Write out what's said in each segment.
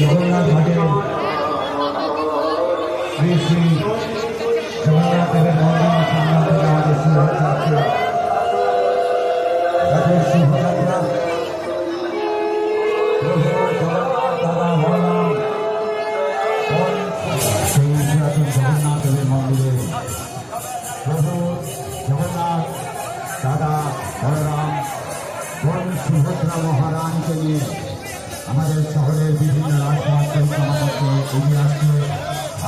জগন্নাথ ঘাটে শ্রী শ্রী জগন্নাথ দেবের মন্দির সামনে থেকে আমাদের আছে রথের শুভযাত্রা জগন্নাথ দেবের মন্দিরে প্রভু জগন্নাথ দাদা, বলরাম বোন সুভদ্রা মহারানীকে নিয়ে আমাদের শহরের বিভিন্ন রাজপথ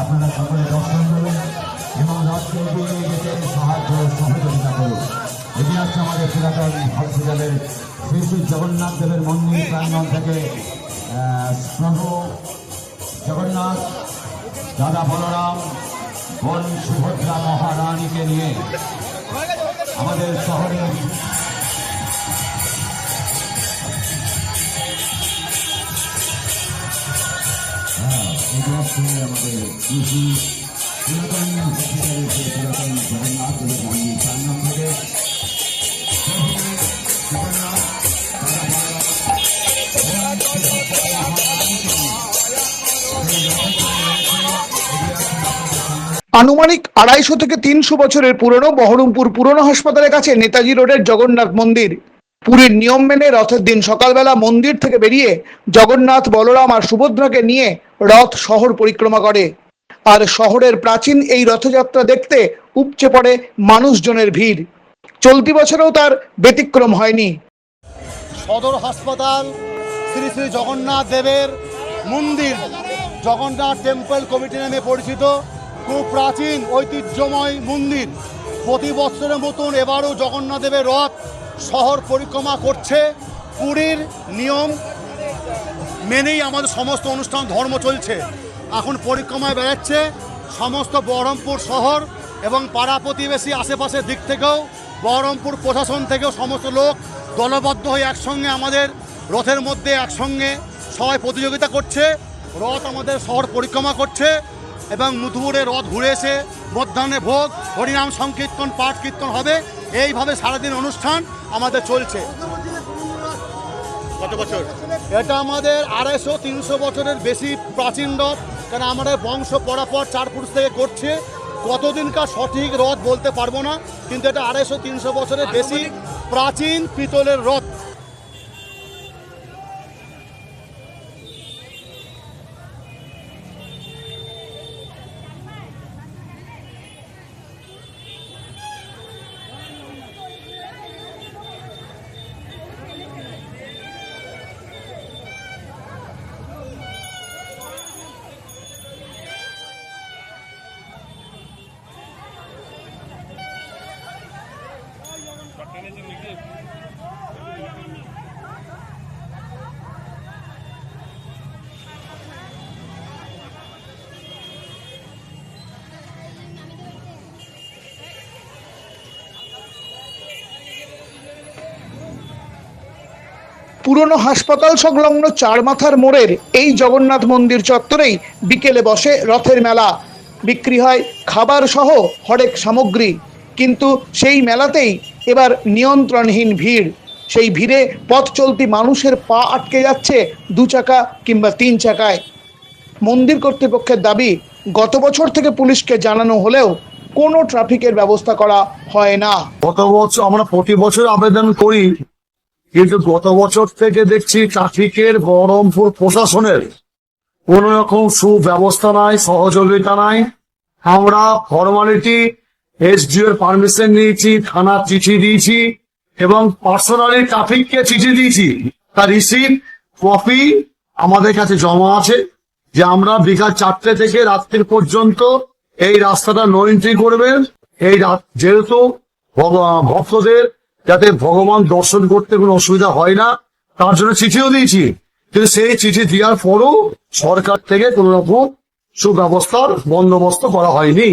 আপনারা সকলে দর্শন করুন এবং এগিয়ে নিয়ে সাহায্য সহযোগিতা করুন। এগিয়ে আসছে আমাদের পুরাতন হসপিটালের শ্রী শ্রী জগন্নাথ দেবের মন্দির প্রাঙ্গণ থেকে প্রভু জগন্নাথ, দাদা বলরাম, বোন সুভদ্রা মহারানীকে নিয়ে আমাদের শহরের আনুমানিক আড়াইশো থেকে তিনশো বছরের পুরনো বহরমপুর পুরনো হাসপাতালের কাছে নেতাজি রোডের জগন্নাথ মন্দির। পুরীর নিয়ম মেনে রথের দিন সকালবেলা মন্দির থেকে বেরিয়ে জগন্নাথ, বলরাম আর সুভদ্রাকে নিয়ে রথ শহর পরিক্রমা করে। আর শহরের প্রাচীন এই রথযাত্রা দেখতে উপচে পড়ে মানুষজনের ভিড়। চলতি বছরেও তার ব্যতিক্রম হয়নি। সদর হাসপাতাল শ্রী শ্রী জগন্নাথ দেবের মন্দির, জগন্নাথ টেম্পল কমিটি নামে পরিচিত খুব প্রাচীন ঐতিহ্যময় মন্দির। প্রতি বছরের মতন এবারও জগন্নাথ দেবের রথ শহর পরিক্রমা করছে, পুরীর নিয়ম মেনেই আমাদের সমস্ত অনুষ্ঠান, ধর্ম চলছে। এখন পরিক্রমায় বেড়াচ্ছে সমস্ত বহরমপুর শহর এবং পাড়া প্রতিবেশী আশেপাশের দিক থেকেও, বহরমপুর প্রশাসন থেকেও সমস্ত লোক দলবদ্ধ হয়ে একসঙ্গে আমাদের রথের মধ্যে একসঙ্গে সবাই প্রতিযোগিতা করছে। রথ আমাদের শহর পরিক্রমা করছে এবং দুপুরে রথ ঘুরে এসে মধ্যাহ্নে ভোগ, হরিনাম, সংকীর্তন পাঠ কীর্তন হবে। এইভাবে সারাদিন অনুষ্ঠান আমাদের চলছে। কত বছর? এটা আমাদের আড়াইশো তিনশো বছরের বেশি প্রাচীন রথ কারণ আমাদের বংশ পরাপর চার পুরুষ থেকে করছে। কতদিনকার সঠিক রথ বলতে পারব না কিন্তু এটা আড়াইশো তিনশো বছরের বেশি প্রাচীন পিতলের রথ। পুরনো হাসপাতাল সংলগ্ন চার মাথার মোড়ের এই জগন্নাথ মন্দির চত্বরেই বিকেলে বসে রথের মেলা। বিক্রি হয় খাবার সহ হরেক সামগ্রী। কিন্তু সেই মেলাতেই এবার নিয়ন্ত্রণহীন ভিড়। সেই ভিড়ে পথ চলতি মানুষের পা আটকে যাচ্ছে দু চাকা কিংবা তিন চাকায়। মন্দির কর্তৃপক্ষের দাবি, গত বছর থেকে পুলিশকে জানানো হলেও কোনো ট্রাফিকের ব্যবস্থা করা হয় না। গত বছর আমরা প্রতি বছর আবেদন করি কিন্তু গত বছর থেকে দেখছি ট্রাফিকের বহরমপুর প্রশাসনের কোন রকম সুব্যবস্থা নাই, সহযোগিতা নাই। আমরা ফর্মালিটি এসডিও এর পারমিশন নিয়েছি, থানার চিঠি দিয়েছি এবং পার্সোনালি ট্রাফিককে চিঠি দিয়েছি। তার রিসিভ কপি আমাদের কাছে জমা আছে যে আমরা বিকাল চারটে থেকে রাত্রি পর্যন্ত এই রাস্তাটা নো এন্ট্রি করবেন এই যেহেতু ভক্তদের যাতে ভগবান দর্শন করতে কোনো অসুবিধা হয় না, তার জন্য চিঠিও দিয়েছি। কিন্তু সেই চিঠি দেওয়ার পরও সরকার থেকে কোন রকম সুব্যবস্থার বন্দোবস্ত করা হয়নি।